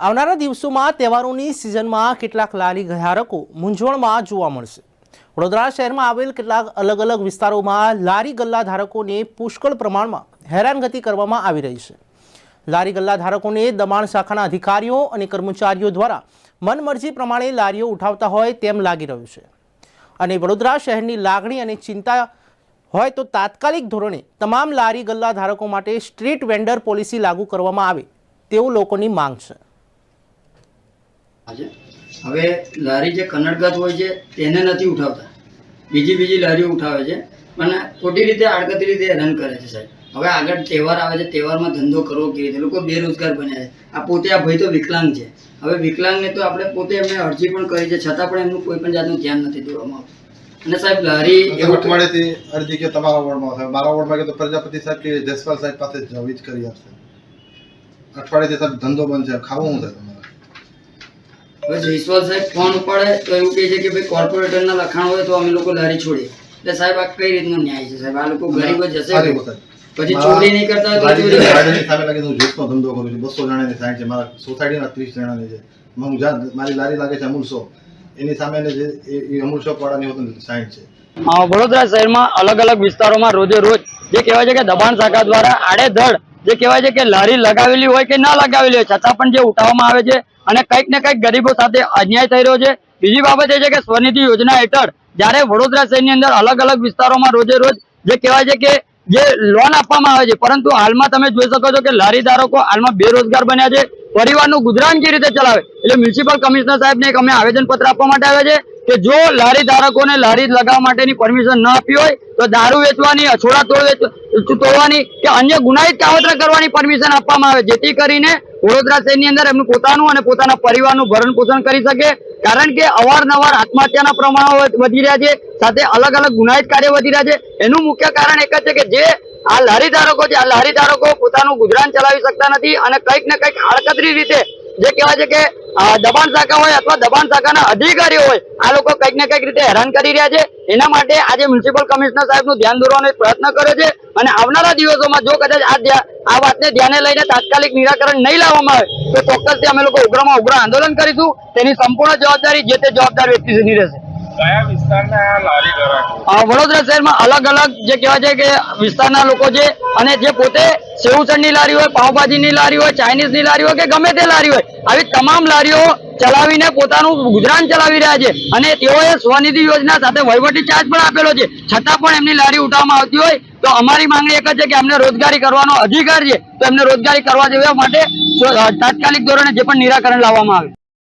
આવનારા દિવસોમાં તહેવારોની સિઝનમાં કેટલાક લારી ધારકો મૂંઝવણમાં જોવા મળશે. વડોદરા શહેરમાં આવેલ કેટલાક અલગ અલગ વિસ્તારોમાં લારી ગલ્લા ધારકોને પુષ્કળ પ્રમાણમાં હેરાનગતિ કરવામાં આવી રહી છે. લારી ગલ્લા ધારકોને દબાણ શાખાના અધિકારીઓ અને કર્મચારીઓ દ્વારા મનમરજી પ્રમાણે લારીઓ ઉઠાવતા હોય તેમ લાગી રહ્યું છે. અને વડોદરા શહેરની લાગણી અને ચિંતા હોય તો તાત્કાલિક ધોરણે તમામ લારી ગલ્લા ધારકો માટે સ્ટ્રીટ વેન્ડર પોલિસી લાગુ કરવામાં આવે તેવું લોકોની માંગ છે. હવે લારી જે કનડગત હોય છે તેને નથી ઉઠાવતા. બીજી બીજી લારીઓ ઉઠાવે છે. પણ ખોટી રીતે આડકતી રીતે હેરાન કરે છે સાહેબ. હવે આગળ તહેવાર આવે છે તહેવારમાં ધંધો કરવો કેવી રીતે? લોકો બેરોજગાર બન્યા છે. આ પોતે આ ભાઈ તો વિકલાંગ છે. હવે વિકલાંગને તો આપણે પોતે એમને અરજી પણ કરી છે છતાં પણ એમનું કોઈ પણ જાતનું ધ્યાન નથી દોરવામાં આવતું. અને સાહેબ લારી એટલે અઠવાડિયેથી અરજી કે તમારા વોર્ડમાં સાહેબ મારા વોર્ડમાં કે તો પ્રજાપતિ સાહેબ કે જસપાલ સાહેબ પાસે જ જ કરી આપશે. અઠવાડિયેથી સાહેબ ધંધો બંધ છે. ખાવું થાય તમારે? હવે જયસ્વાલ સાહેબ ફોન ઉપાડે તો એવું કહે છે કે ભાઈ કોર્પોરેટરના લખાણ હોય તો અમે લોકો લારી છોડીએ. એટલે સાહેબ આ કઈ રીતનો ન્યાય છે સાહેબ? આ લોકો ગરીબ જ છે. પછી ચોરી નહીં કરતા હોય તો ચોરી ગાડીની સામે લાગે હું જ્યુસનો ધંધો કરું છું. બસો જણાની સાઈડ છે. મારા સોસાયટીના ત્રીસ જણાની છે. હું જ્યાં મારી લારી લાગે છે અમૂલ શોપ. એની સામે જે એ- અમૂલ શોપ વાળાની હોતી સાઈડ છે. વડોદરા શહેરમાં અલગ અલગ વિસ્તારોમાં રોજે રોજ જે કહેવાય છે કે દબાણ શાખા દ્વારા આડેધડ જે કહેવાય છે કે લારી લગાવેલી હોય કે ના લગાવેલી હોય, છતાં પણ જે ઉઠાવવામાં આવે છે અને કંઈક ને કંઈક ગરીબો સાથે અન્યાય થઈ રહ્યો છે. બીજી બાબત એ છે કે સ્વનિધિ યોજના હેઠળ જ્યારે વડોદરા શહેરની અંદર અલગ અલગ વિસ્તારોમાં રોજે રોજ જે કહેવાય છે કે જે લોન આપવામાં આવે છે, પરંતુ હાલમાં તમે જોઈ શકો છો કે લારી ધારકો હાલમાં બેરોજગાર બન્યા છે. પરિવારનું ગુજરાન જે રીતે ચલાવે, એટલે મ્યુનિસિપલ કમિશનર સાહેબને એક અમે આવેદનપત્ર આપવા માટે આવ્યા છે. કે જો લારી ધારકોને લારી લગાવવા માટેની પરમિશન ન આપી હોય, તો દારૂ વેચવાની, અછોડા તોડવાની કે અન્ય ગુનાહિત કાવતરા કરવાની પરમિશન આપવામાં આવે, જેથી કરીને વડોદરા શહેરની અંદર એમનું પોતાનું અને પોતાના પરિવારનું ભરણ પોષણ કરી શકે. કારણ કે અવારનવાર આત્મહત્યાના પ્રમાણો વધી રહ્યા છે, સાથે અલગ અલગ ગુનાહિત કાર્ય વધી રહ્યા છે. એનું મુખ્ય કારણ એક જ છે કે જે આ લારી ધારકો છે, આ લારી ધારકો પોતાનું ગુજરાન ચલાવી શકતા નથી અને કંઈક ને કંઈક આડકતરી રીતે જે કહેવાય છે કે દબાણ શાખા હોય અથવા દબાણ શાખાના અધિકારીઓ હોય, આ લોકો કંઈક ને કંઈક રીતે હેરાન કરી રહ્યા છે. એના માટે આજે મ્યુનિસિપલ કમિશનર સાહેબનું ધ્યાન દોરવાનો પ્રયત્ન કર્યો છે અને આવનારા દિવસોમાં જો કદાચ આ આ વાતને ધ્યાને લઈને તાત્કાલિક નિરાકરણ નહીં લાવવામાં આવે, તો ચોક્કસથી અમે લોકો ઉગ્રમાં ઉગ્ર આંદોલન કરીશું. તેની સંપૂર્ણ જવાબદારી જે તે જવાબદાર વ્યક્તિ સુધી રહેશે. વડોદરા શહેરમાં અલગ અલગ જે કહેવાય છે કે વિસ્તારના લોકો છે અને જે પોતે સેવસણની લારી હોય, પાવભાજીની લારી હોય, ચાઇનીઝની લારી હોય કે ગમે તે લારી હોય, આવી તમામ લારીઓ ચલાવીને પોતાનું ગુજરાન ચલાવી રહ્યા છે અને તેઓએ સ્વનિધિ યોજના સાથે વહીવટી ચાર્જ પણ આપેલો છે. છતાં પણ એમની લારી ઉઠાવવામાં આવતી હોય તો અમારી માંગણી એક જ છે કે એમને રોજગારી કરવાનો અધિકાર છે. તો એમને રોજગારી કરવા દેવા માટે તાત્કાલિક ધોરણે જે પણ નિરાકરણ લાવવામાં આવે.